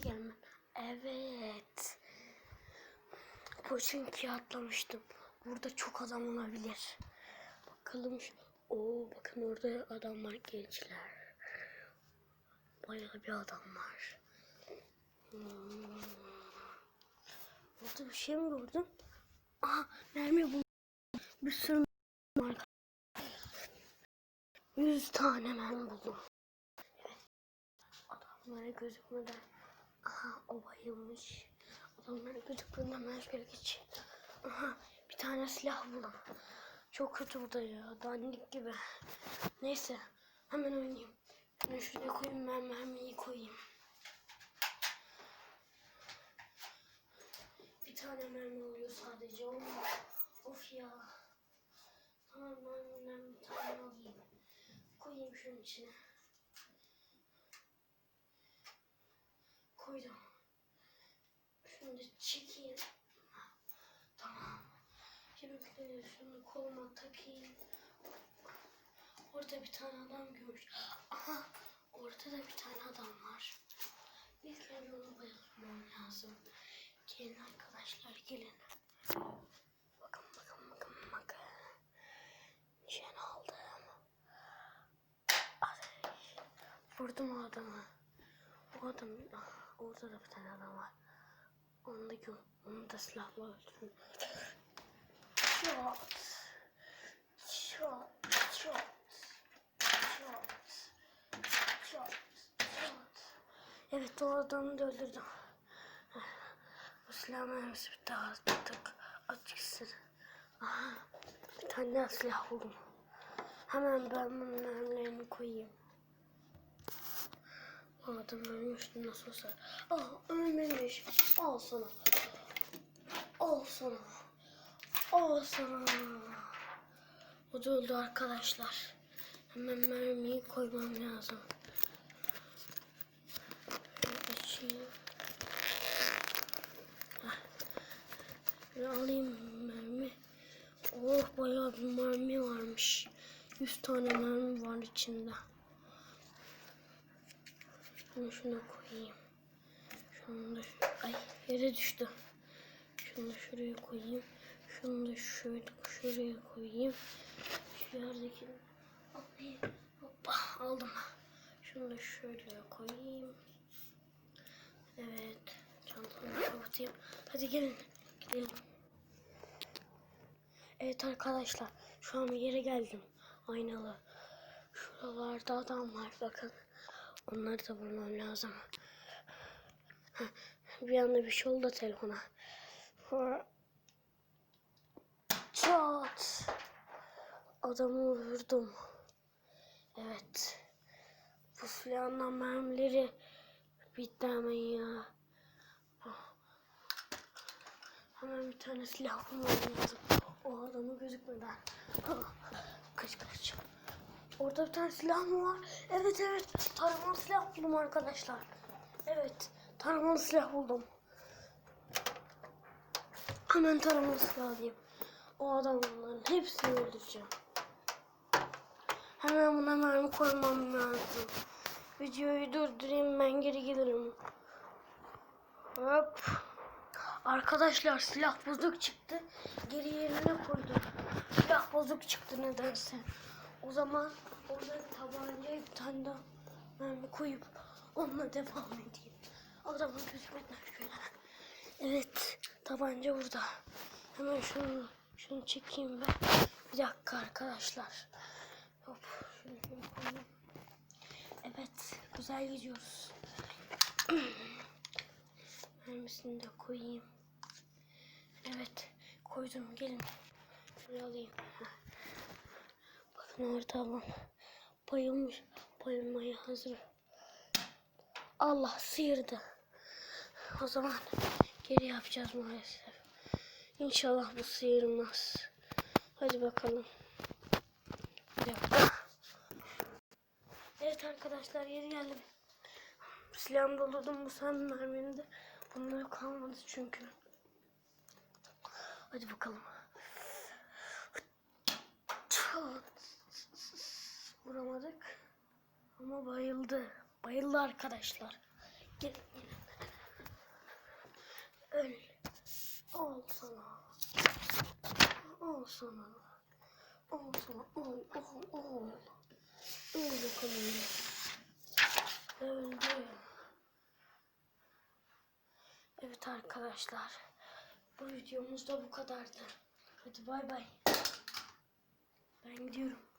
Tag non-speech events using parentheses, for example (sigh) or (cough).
gelmem. Evet. Poçinki'ye atlamıştım. Burada çok adam olabilir. Bakalım. Oo bakın orada adamlar gençler. Bayağı bir adam var. Hmm. Burada bir şey mi gördüm? Aha mermi buldum. Bir sürü var. Yüz tane mermi buldum. Evet. Adamlara gözükmeden. Adamlara gözükmeden hemen şöyle geç. Aha bir tane silah buldum. Çok kötü burada ya. Dandik gibi. Neyse hemen oynayayım. Şunu şuraya koyayım ben mermiyi koyayım. Bir tane mermi oluyor sadece. Of, of ya. Tamam mermiden bir tane alayım. Koyayım şunun içine. Koydum. Da çekeyim. Tamam. Şimdi şunu koluma takayım. Orada bir tane adam görmüş. Aha orada da bir tane adam var. İlk önce onu bayılmam lazım. Gelin arkadaşlar gelin. Bakın bakın bakın bakın. Nişan aldım. Ateş. Vurdum o adamı. O adam orada da bir tane adam var. Onu da gö onu da silahla öldürdüm. Shot. Shot. Shot. Shot. Shot. Shot. Evet o adamı da öldürdüm. Bu silah mermisi bir daha attık. Açıksın. Aha. Bir tane silah buldum. Hemen ben bunun mermilerini koyayım. Adam ölmüştü nasıl olsa. Ah ölmemiş. Al sana. Al sana. Al sana. O da öldü arkadaşlar. Hemen mermiyi koymam lazım. Açayım. Alayım mermi. Oh bayağı bir mermi varmış. 100 tane mermi var içinde. Şunu şuna koyayım. Şunu da ay yere düştü. Şunu şuraya koyayım. Şunu da şöyle şuraya koyayım. Şu yerdeki. Hoppa aldım. Şunu da şöyle koyayım. Evet. Çantamı kapatayım. Hadi gelin. Gidelim. Evet arkadaşlar. Şu an yere geldim. Aynalı. Şuralarda adam var bakın. Onları da bulmam lazım. Bir anda bir şey oldu telefona. Çat. Adamı vurdum. Evet. Bu silahla mermileri bitti hemen ya. Ah. Hemen bir tane silah bulmam lazım. O adamı gözükmeden. Ah, Kaç kaç. Orada bir tane silah mı var? Evet evet. Taramalı silah buldum arkadaşlar. Evet. Taramalı silah buldum. Hemen taramalı silah alayım. O adamların hepsini öldüreceğim. Hemen buna mermi koymam lazım. Videoyu durdurayım ben geri gelirim. Hop. Arkadaşlar silah bozuk çıktı. Geri yerine koydum. Silah bozuk çıktı nedense. O zaman orada tabancaya bir tane daha mermi koyup onunla devam edeyim. Adamın gözükmeden şöyle. Evet tabanca burada. Hemen şunu şunu çekeyim ben. Bir dakika arkadaşlar. Hop şunu şöyle koyayım. Evet güzel gidiyoruz. (clears throat) Mermisini de koyayım. Evet koydum gelin. Şöyle alayım. Orada adam bayılmış. Bayılmaya hazır. Allah sıyırdı. O zaman geri yapacağız maalesef. İnşallah bu sıyırmaz. Hadi bakalım. Evet arkadaşlar geri geldim. Silahımı doldurdum bu sen merminin de. Bunları kalmadı çünkü. Hadi bakalım. Vuramadık. Ama bayıldı. Bayıldı arkadaşlar. Gelin gelin. Öl. Ol sana. Ol sana. Ol sana. Ol. Ol. Ol. Öl bakalım. Öldü. Evet arkadaşlar. Bu videomuz da bu kadardı. Hadi bay bay. Ben gidiyorum.